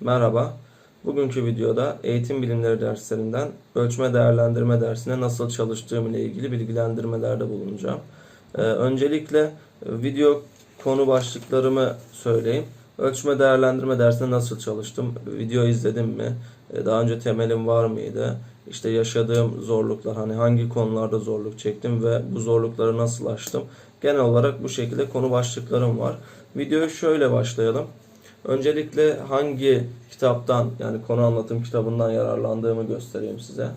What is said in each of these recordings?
Merhaba. Bugünkü videoda eğitim bilimleri derslerinden ölçme değerlendirme dersine nasıl çalıştığım ile ilgili bilgilendirmelerde bulunacağım. Ee, öncelikle video konu başlıklarımı söyleyeyim. Ölçme değerlendirme dersine nasıl çalıştım? Video izledim mi? Ee, daha önce temelim var mıydı? İşte yaşadığım zorluklar, hani hangi konularda zorluk çektim ve bu zorlukları nasıl aştım? Genel olarak bu şekilde konu başlıklarım var. Videoyu şöyle başlayalım. Öncelikle hangi kitaptan yani konu anlatım kitabından yararlandığımı göstereyim size.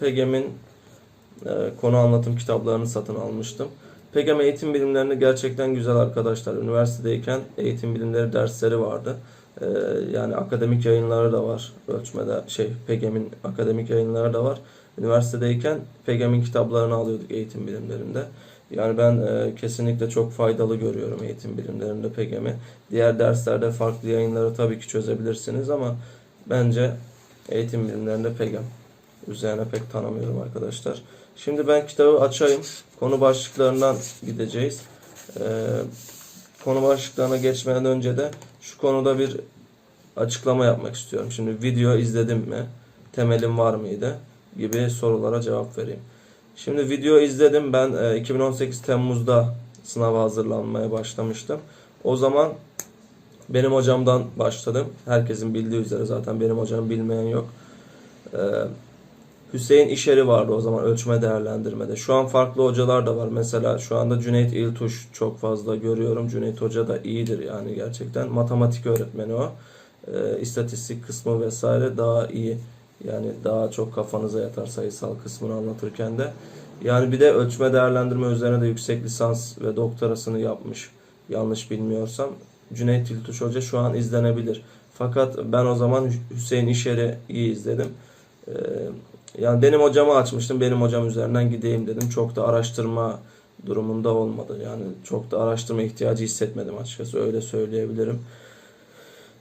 PEGEM'in e, konu anlatım kitaplarını satın almıştım. PEGEM eğitim bilimlerini gerçekten güzel arkadaşlar. Üniversitedeyken eğitim bilimleri dersleri vardı. E, yani akademik yayınları da var. Ölçmede şey PEGEM'in akademik yayınları da var. Üniversitedeyken PEGEM'in kitaplarını alıyorduk eğitim bilimlerinde. Yani ben e, kesinlikle çok faydalı görüyorum eğitim bilimlerinde PEGEM'i. Diğer derslerde farklı yayınları tabii ki çözebilirsiniz ama bence eğitim bilimlerinde PEGEM. Üzerine pek tanımıyorum arkadaşlar. Şimdi ben kitabı açayım. Konu başlıklarından gideceğiz. E, konu başlıklarına geçmeden önce de şu konuda bir açıklama yapmak istiyorum. Şimdi video izledim mi? Temelim var mıydı? Gibi sorulara cevap vereyim. Şimdi video izledim. Ben e, 2018 Temmuz'da sınava hazırlanmaya başlamıştım. O zaman benim hocamdan başladım. Herkesin bildiği üzere zaten benim hocam bilmeyen yok. E, Hüseyin İşeri vardı o zaman ölçme değerlendirmede. Şu an farklı hocalar da var. Mesela şu anda Cüneyt İltuş çok fazla görüyorum. Cüneyt Hoca da iyidir yani gerçekten. Matematik öğretmeni o. E, istatistik kısmı vesaire daha iyi. Yani daha çok kafanıza yatar sayısal kısmını anlatırken de. Yani bir de ölçme değerlendirme üzerine de yüksek lisans ve doktorasını yapmış. Yanlış bilmiyorsam. Cüneyt İltuş Hoca şu an izlenebilir. Fakat ben o zaman Hüseyin İşer'i izledim. Ee, yani benim hocamı açmıştım. Benim hocam üzerinden gideyim dedim. Çok da araştırma durumunda olmadı. Yani çok da araştırma ihtiyacı hissetmedim açıkçası. Öyle söyleyebilirim.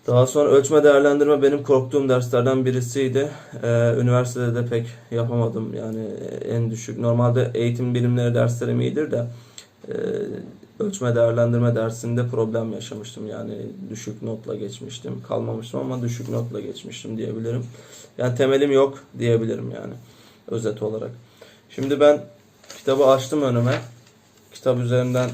Daha sonra ölçme değerlendirme benim korktuğum derslerden birisiydi. Ee, üniversitede de pek yapamadım. Yani en düşük. Normalde eğitim bilimleri derslerim iyidir de e, ölçme değerlendirme dersinde problem yaşamıştım. Yani düşük notla geçmiştim. Kalmamıştım ama düşük notla geçmiştim diyebilirim. Yani temelim yok diyebilirim yani özet olarak. Şimdi ben kitabı açtım önüme. Kitap üzerinden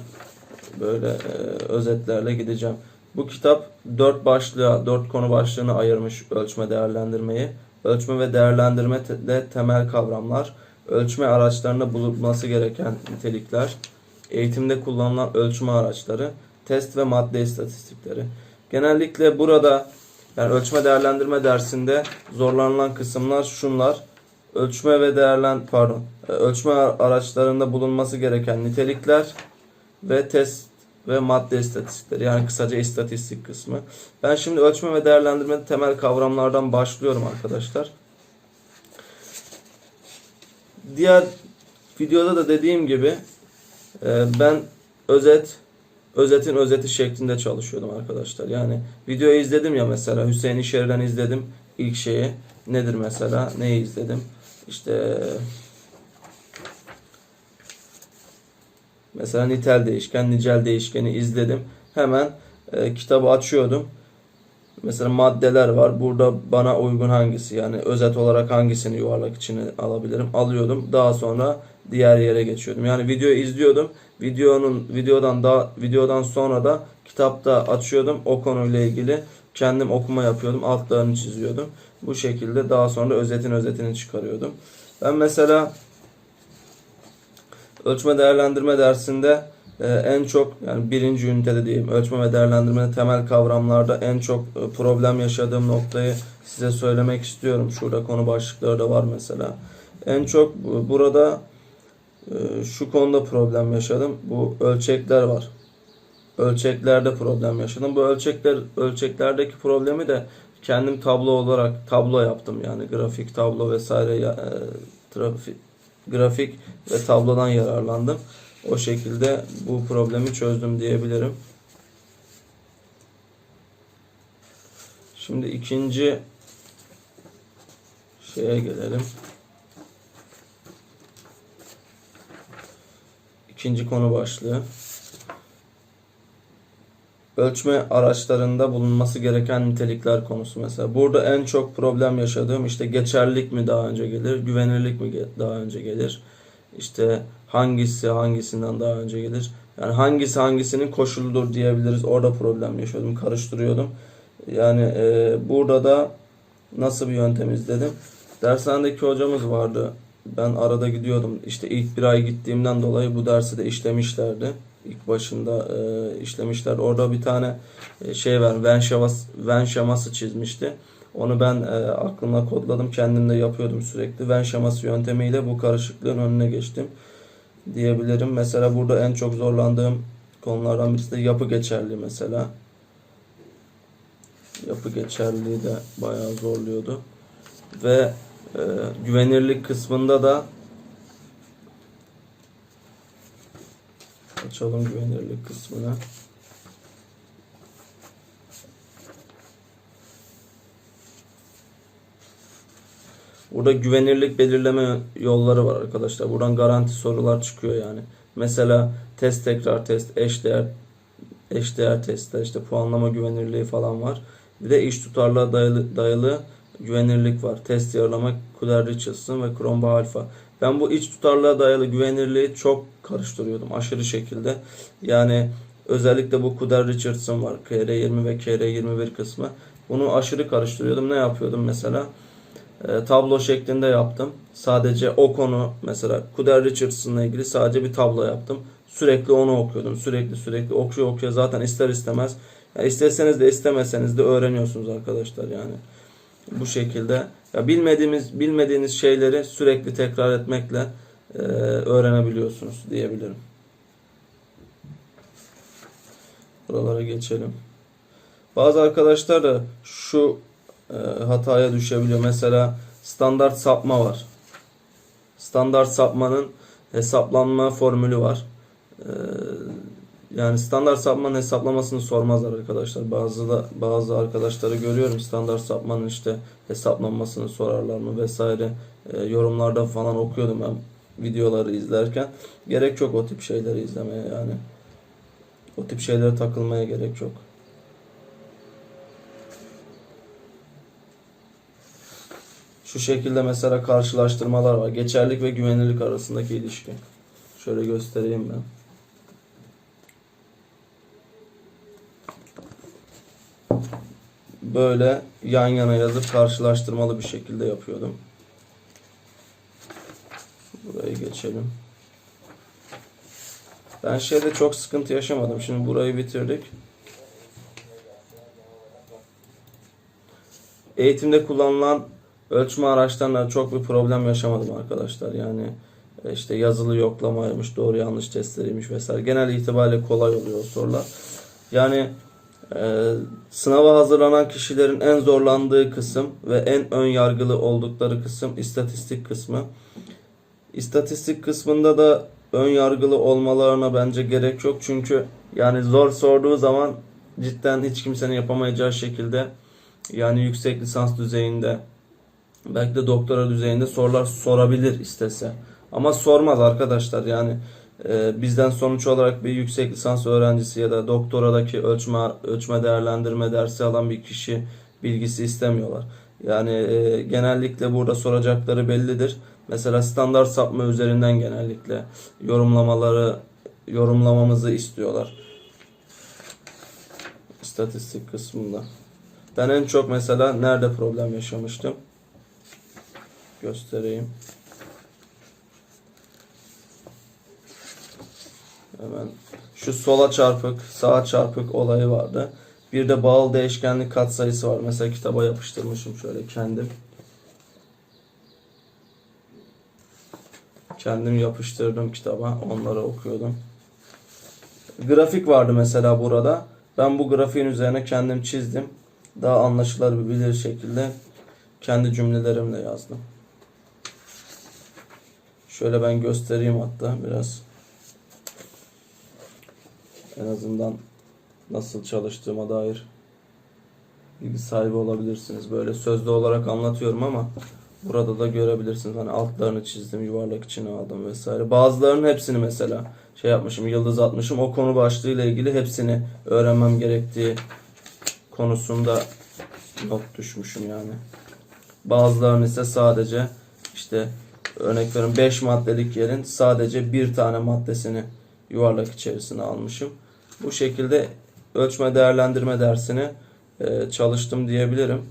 böyle e, özetlerle gideceğim. Bu kitap dört başlığa, dört konu başlığına ayırmış ölçme değerlendirmeyi. Ölçme ve değerlendirme de temel kavramlar, ölçme araçlarında bulunması gereken nitelikler, eğitimde kullanılan ölçme araçları, test ve madde istatistikleri. Genellikle burada yani ölçme değerlendirme dersinde zorlanılan kısımlar şunlar. Ölçme ve değerlen pardon, e, ölçme araçlarında bulunması gereken nitelikler ve test ve madde istatistikleri yani kısaca istatistik kısmı. Ben şimdi ölçme ve değerlendirme temel kavramlardan başlıyorum arkadaşlar. Diğer videoda da dediğim gibi e, ben özet özetin özeti şeklinde çalışıyordum arkadaşlar. Yani videoyu izledim ya mesela Hüseyin İşer'den izledim ilk şeyi. Nedir mesela? Neyi izledim? İşte Mesela nitel değişken, nicel değişkeni izledim. Hemen e, kitabı açıyordum. Mesela maddeler var. Burada bana uygun hangisi yani özet olarak hangisini yuvarlak içine alabilirim alıyordum. Daha sonra diğer yere geçiyordum. Yani videoyu izliyordum. Videonun videodan da videodan sonra da kitapta açıyordum. O konuyla ilgili kendim okuma yapıyordum. Altlarını çiziyordum. Bu şekilde daha sonra özetin özetini çıkarıyordum. Ben mesela ölçme değerlendirme dersinde e, en çok yani birinci ünitede diyeyim ölçme ve değerlendirmenin temel kavramlarda en çok e, problem yaşadığım noktayı size söylemek istiyorum. Şurada konu başlıkları da var mesela. En çok bu- burada e, şu konuda problem yaşadım. Bu ölçekler var. Ölçeklerde problem yaşadım. Bu ölçekler ölçeklerdeki problemi de kendim tablo olarak tablo yaptım yani grafik tablo vesaire e, trafik grafik ve tablodan yararlandım. O şekilde bu problemi çözdüm diyebilirim. Şimdi ikinci şeye gelelim. İkinci konu başlığı. Ölçme araçlarında bulunması gereken nitelikler konusu mesela. Burada en çok problem yaşadığım işte geçerlilik mi daha önce gelir, güvenirlik mi daha önce gelir? İşte hangisi hangisinden daha önce gelir? Yani hangisi hangisinin koşuludur diyebiliriz. Orada problem yaşıyordum, karıştırıyordum. Yani e, burada da nasıl bir yöntem izledim? Dershanedeki hocamız vardı. Ben arada gidiyordum. İşte ilk bir ay gittiğimden dolayı bu dersi de işlemişlerdi. İlk başında e, işlemişler. Orada bir tane e, şey var. Venn şeması, şeması çizmişti. Onu ben e, aklımda kodladım. Kendim de yapıyordum sürekli. Venn şeması yöntemiyle bu karışıklığın önüne geçtim diyebilirim. Mesela burada en çok zorlandığım konulardan birisi de yapı geçerliği mesela. Yapı geçerliliği de bayağı zorluyordu. Ve e, güvenirlik kısmında da açalım güvenirlik kısmını. Burada güvenirlik belirleme yolları var arkadaşlar. Buradan garanti sorular çıkıyor yani. Mesela test tekrar test, eşdeğer eşdeğer testler, işte puanlama güvenirliği falan var. Bir de iş tutarlığa dayalı, dayalı güvenirlik var. Test yarılama, Kuder Richardson ve Chromba Alpha. Ben bu iç tutarlığa dayalı güvenirliği çok karıştırıyordum aşırı şekilde. Yani özellikle bu Kuder Richardson var. KR20 ve KR21 kısmı. Bunu aşırı karıştırıyordum. Ne yapıyordum mesela? E, tablo şeklinde yaptım. Sadece o konu mesela Kuder Richardson'la ilgili sadece bir tablo yaptım. Sürekli onu okuyordum. Sürekli sürekli okuyor okuyor zaten ister istemez. Ya isteseniz de istemeseniz de öğreniyorsunuz arkadaşlar yani. Bu şekilde ya bilmediğimiz bilmediğiniz şeyleri sürekli tekrar etmekle e, öğrenebiliyorsunuz diyebilirim. Buralara geçelim. Bazı arkadaşlar da şu e, hataya düşebiliyor. Mesela standart sapma var. Standart sapmanın hesaplanma formülü var. E, yani standart sapmanın hesaplamasını sormazlar arkadaşlar. Bazı da bazı arkadaşları görüyorum standart sapmanın işte hesaplanmasını sorarlar mı vesaire. E, yorumlarda falan okuyordum ben videoları izlerken. Gerek yok o tip şeyleri izlemeye yani. O tip şeylere takılmaya gerek yok. Şu şekilde mesela karşılaştırmalar var. Geçerlik ve güvenilirlik arasındaki ilişki. Şöyle göstereyim ben. Böyle yan yana yazıp karşılaştırmalı bir şekilde yapıyordum. Burayı geçelim. Ben şeyde çok sıkıntı yaşamadım. Şimdi burayı bitirdik. Eğitimde kullanılan ölçme araçlarında çok bir problem yaşamadım arkadaşlar. Yani e, işte yazılı yoklamaymış, doğru yanlış testleriymiş vesaire. Genel itibariyle kolay oluyor sorular. Yani e, sınava hazırlanan kişilerin en zorlandığı kısım ve en ön yargılı oldukları kısım istatistik kısmı. İstatistik kısmında da ön yargılı olmalarına bence gerek yok. Çünkü yani zor sorduğu zaman cidden hiç kimsenin yapamayacağı şekilde yani yüksek lisans düzeyinde belki de doktora düzeyinde sorular sorabilir istese. Ama sormaz arkadaşlar yani bizden sonuç olarak bir yüksek lisans öğrencisi ya da doktoradaki ölçme ölçme değerlendirme dersi alan bir kişi bilgisi istemiyorlar. Yani e, genellikle burada soracakları bellidir. Mesela standart sapma üzerinden genellikle yorumlamaları yorumlamamızı istiyorlar. İstatistik kısmında. Ben en çok mesela nerede problem yaşamıştım? Göstereyim. Hemen şu sola çarpık, sağa çarpık olayı vardı. Bir de bağıl değişkenlik katsayısı var. Mesela kitaba yapıştırmışım şöyle kendim. Kendim yapıştırdım kitaba. Onları okuyordum. Grafik vardı mesela burada. Ben bu grafiğin üzerine kendim çizdim. Daha anlaşılabilir şekilde kendi cümlelerimle yazdım. Şöyle ben göstereyim hatta biraz. En azından nasıl çalıştığıma dair bilgi sahibi olabilirsiniz. Böyle sözlü olarak anlatıyorum ama burada da görebilirsiniz. Hani altlarını çizdim, yuvarlak içine aldım vesaire. Bazılarının hepsini mesela şey yapmışım, yıldız atmışım. O konu başlığıyla ilgili hepsini öğrenmem gerektiği konusunda not düşmüşüm yani. Bazılarını ise sadece işte örnek veriyorum 5 maddelik yerin sadece bir tane maddesini yuvarlak içerisine almışım. Bu şekilde ölçme değerlendirme dersini e, çalıştım diyebilirim.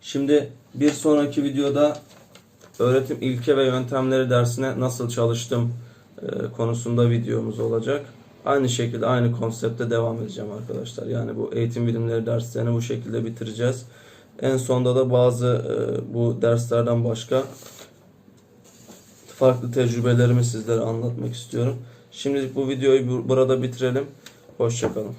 Şimdi bir sonraki videoda öğretim ilke ve yöntemleri dersine nasıl çalıştım e, konusunda videomuz olacak. Aynı şekilde aynı konsepte devam edeceğim arkadaşlar. Yani bu eğitim bilimleri derslerini bu şekilde bitireceğiz. En sonda da bazı e, bu derslerden başka farklı tecrübelerimi sizlere anlatmak istiyorum. Şimdilik bu videoyu bu- burada bitirelim. Hoşçakalın.